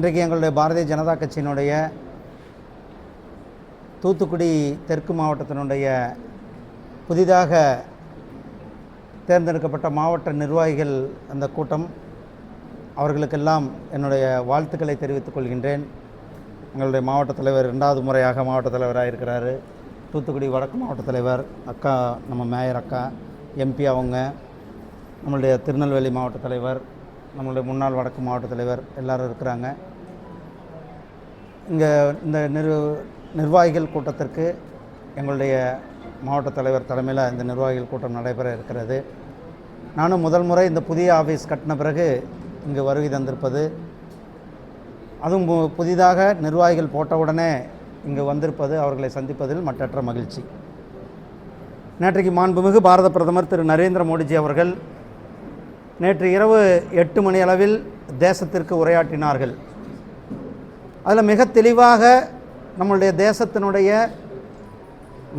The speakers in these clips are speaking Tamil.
இன்றைக்கு எங்களுடைய பாரதிய ஜனதா கட்சியினுடைய தூத்துக்குடி தெற்கு மாவட்டத்தினுடைய புதிதாக தேர்ந்தெடுக்கப்பட்ட மாவட்ட நிர்வாகிகள் அந்த கூட்டம். அவர்களுக்கெல்லாம் என்னுடைய வாழ்த்துக்களை தெரிவித்துக் கொள்கின்றேன். எங்களுடைய மாவட்ட தலைவர் ரெண்டாவது முறையாக மாவட்ட தலைவராக இருக்கிறார். தூத்துக்குடி வடக்கு மாவட்ட தலைவர் அக்கா நம்ம மேயர் அக்கா எம்பி அவங்க நம்மளுடைய திருநெல்வேலி மாவட்ட தலைவர் நம்மளுடைய முன்னாள் வடக்கு மாவட்ட தலைவர் எல்லாரும் இருக்கிறாங்க. இங்கே இந்த நிர் நிர்வாகிகள் கூட்டத்திற்கு எங்களுடைய மாவட்ட தலைவர் தலைமையில் இந்த நிர்வாகிகள் கூட்டம் நடைபெற இருக்கிறது. நானும் முதல் முறை இந்த புதிய ஆஃபீஸ் கட்டின பிறகு இங்கு வருகை தந்திருப்பது. அதுவும் பு- புதிதாக நிர்வாகிகள் போட்டவுடனே இங்கு வந்திருப்பது அவர்களை சந்திப்பதில் மற்றற்ற மகிழ்ச்சி. நேற்றைக்கு மாண்புமிகு பாரத பிரதமர் திரு நரேந்திர மோடிஜி அவர்கள் நேற்று இரவு எட்டு மணி அளவில் தேசத்திற்கு உரையாற்றினார்கள். அதில் மிக தெளிவாக நம்மளுடைய தேசத்தினுடைய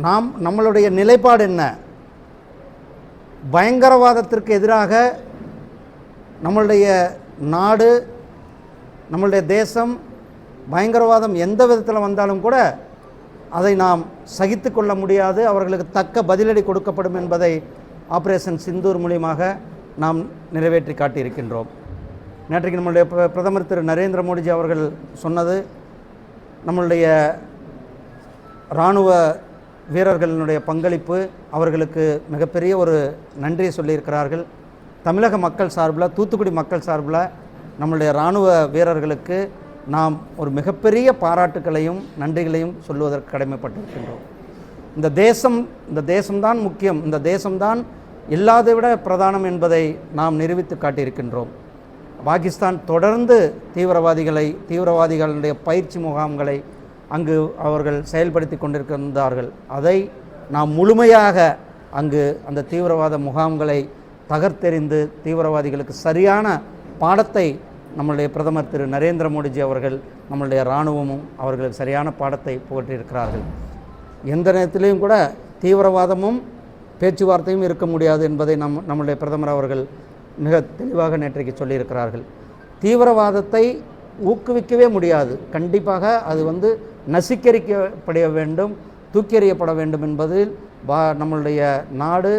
நாம் நம்மளுடைய நிலைப்பாடு என்ன? பயங்கரவாதத்திற்கு எதிராக நம்மளுடைய நாடு நம்மளுடைய தேசம் பயங்கரவாதம் எந்த விதத்தில் வந்தாலும் கூட அதை நாம் சகித்து கொள்ள முடியாது. அவர்களுக்கு தக்க பதிலடி கொடுக்கப்படும் என்பதை ஆப்ரேஷன் சிந்தூர் மூலியமாக நாம் நிறைவேற்றி காட்டியிருக்கின்றோம். நேற்றைக்கு நம்மளுடைய பிரதமர் திரு நரேந்திர மோடிஜி அவர்கள் சொன்னது நம்மளுடைய இராணுவ வீரர்களினுடைய பங்களிப்பு அவர்களுக்கு மிகப்பெரிய ஒரு நன்றியை சொல்லியிருக்கிறார்கள். தமிழக மக்கள் சார்பில் தூத்துக்குடி மக்கள் சார்பில் நம்மளுடைய இராணுவ வீரர்களுக்கு நாம் ஒரு மிகப்பெரிய பாராட்டுக்களையும் நன்றிகளையும் சொல்லுவதற்கு கடமைப்பட்டிருக்கின்றோம். இந்த தேசம் இந்த தேசம்தான் முக்கியம் இந்த தேசம்தான் இல்லாத விட பிரதானம் என்பதை நாம் நிரூபித்து காட்டியிருக்கின்றோம். பாகிஸ்தான் தொடர்ந்து தீவிரவாதிகளை தீவிரவாதிகளுடைய பயிற்சி முகாம்களை அங்கு அவர்கள் செயல்படுத்தி கொண்டிருக்கின்றார்கள். அதை நாம் முழுமையாக அங்கு அந்த தீவிரவாத முகாம்களை தகர்த்தெறிந்து தீவிரவாதிகளுக்கு சரியான பாடத்தை நம்மளுடைய பிரதமர் திரு நரேந்திர மோடிஜி அவர்கள் நம்மளுடைய இராணுவமும் அவர்களுக்கு சரியான பாடத்தை புகட்டியிருக்கிறார்கள். எந்த நேரத்திலையும் கூட தீவிரவாதமும் பேச்சுவார்த்தையும் இருக்க முடியாது என்பதை நம் நம்முடைய பிரதமர் அவர்கள் மிக தெளிவாக நேற்றைக்கு சொல்லியிருக்கிறார்கள். தீவிரவாதத்தை ஊக்குவிக்கவே முடியாது. கண்டிப்பாக அது வந்து நசிக்கரிக்கப்பட வேண்டும் தூக்கி எறியப்பட வேண்டும் என்பதில் பா நம்மளுடைய நாடு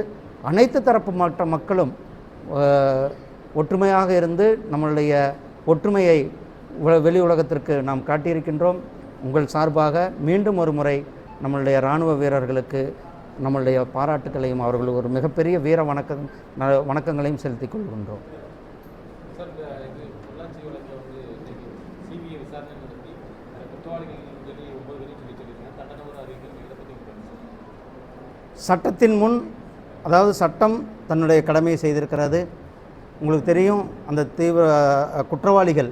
அனைத்து தரப்பு மற்ற மக்களும் ஒற்றுமையாக இருந்து நம்மளுடைய ஒற்றுமையை வெளி உலகத்திற்கு நாம் காட்டியிருக்கின்றோம். உங்கள் சார்பாக மீண்டும் ஒரு முறை நம்மளுடைய இராணுவ வீரர்களுக்கு நம்மளுடைய பாராட்டுக்களையும் அவர்கள் ஒரு மிகப்பெரிய வீர வணக்கம் வணக்கங்களையும் செலுத்திக் கொள்கின்றோம். சட்டத்தின் முன் அதாவது சட்டம் தன்னுடைய கடமையை செய்திருக்கிறது. உங்களுக்கு தெரியும் அந்த தீவிர குற்றவாளிகள்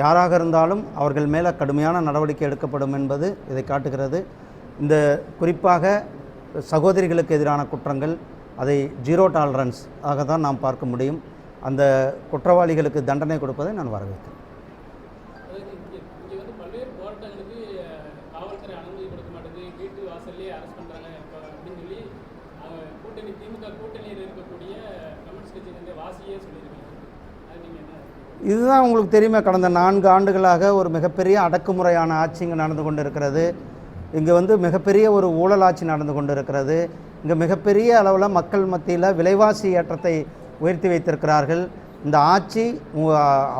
யாராக இருந்தாலும் அவர்கள் மேலே கடுமையான நடவடிக்கை எடுக்கப்படும் என்பது இதை காட்டுகிறது. இந்த குறிப்பாக சகோதரிகளுக்கு எதிரான குற்றங்கள் அதை ஜீரோ டாலரன்ஸ் ஆக தான் நாம் பார்க்க முடியும். அந்த குற்றவாளிகளுக்கு தண்டனை கொடுப்பதை நான் வரவேற்கிறேன். இதுதான் உங்களுக்கு தெரியுமே கடந்த நான்கு ஆண்டுகளாக ஒரு மிகப்பெரிய அடக்குமுறையான ஆட்சிங்க நடந்து கொண்டு இருக்கிறது இங்கே வந்து மிகப்பெரிய ஒரு ஊழலாட்சி நடந்து கொண்டு இருக்கிறது இங்கே மிகப்பெரிய அளவில் மக்கள் மத்தியில் விலைவாசி ஏற்றத்தை உயர்த்தி வைத்திருக்கிறார்கள். இந்த ஆட்சி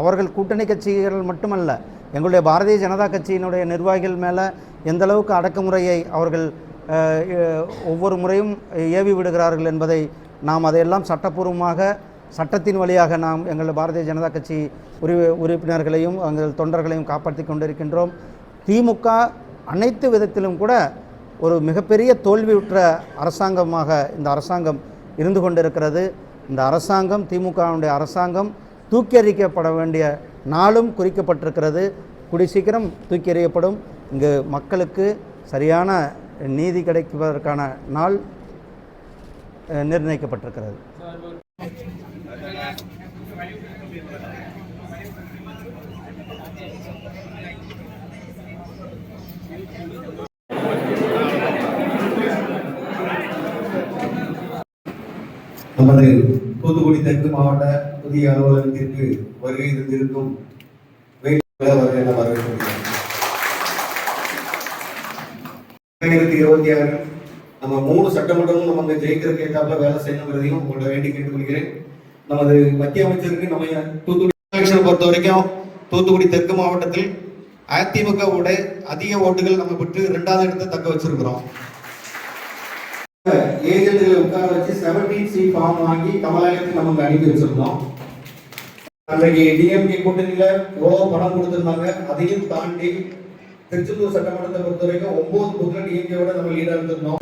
அவர்கள் கூட்டணி கட்சிகள் மட்டுமல்ல எங்களுடைய பாரதிய ஜனதா கட்சியினுடைய நிர்வாகிகள் மேலே எந்தளவுக்கு அடக்குமுறையை அவர்கள் ஒவ்வொரு முறையும் ஏவி விடுகிறார்கள் என்பதை நாம் அதையெல்லாம் சட்டப்பூர்வமாக சட்டத்தின் வழியாக நாம் எங்கள் பாரதிய ஜனதா கட்சி உரி உறுப்பினர்களையும் எங்கள் தொண்டர்களையும் காப்பாற்றி கொண்டிருக்கின்றோம். திமுக அனைத்து விதத்திலும் கூட ஒரு மிகப்பெரிய தோல்வியுற்ற அரசாங்கமாக இந்த அரசாங்கம் இருந்து கொண்டிருக்கிறது. இந்த அரசாங்கம் திமுகவுடைய அரசாங்கம் தூக்கி வேண்டிய நாளும் குறிக்கப்பட்டிருக்கிறது. குடி சீக்கிரம் தூக்கி எறியப்படும். இங்கு மக்களுக்கு சரியான நீதி கிடைப்பதற்கான நாள் நிர்ணயிக்கப்பட்டிருக்கிறது. நமது தூத்துக்குடி தெற்கு மாவட்ட புதிய அலுவலகத்திற்கு வருகை தந்திருக்கும் என வரவேற்கிறேன் ரெண்டாயிரத்தி இருபத்தி ஆறு நம்ம மூணு சட்டமன்றமும் நம்ம ஜெயிக்கிற ஜெயிக்கிறதுக்கு ஏற்றாப்புல வேலை செய்யணுங்கிறதையும் உங்கள்ட்ட வேண்டி கேட்டுக்கொள்கிறேன். நமது மத்திய அமைச்சருக்கு நம்ம தூத்துக்குடி எலெக்ஷனை பொறுத்த வரைக்கும் தூத்துக்குடி தெற்கு மாவட்டத்தில் அதிமுகவோட அதிக ஓட்டுகள் நம்ம பெற்று இரண்டாவது இடத்தை தக்க வச்சிருக்கிறோம். ஏஜென்ட்களை உட்கார வச்சு செவன்டீன் சி ஃபார்ம் வாங்கி கமலாலயத்துக்கு நம்ம அனுப்பி வச்சிருந்தோம். அன்றைக்கு டிஎம்கே கூட்டணியில எவ்வளோ பணம் கொடுத்துருந்தாங்க. அதையும் தாண்டி திருச்செந்தூர் சட்டமன்றத்தை பொறுத்த வரைக்கும் ஒன்பது பூத்துல டிஎம்கேவோட நம்ம லீடா இருந்திருந்தோம்.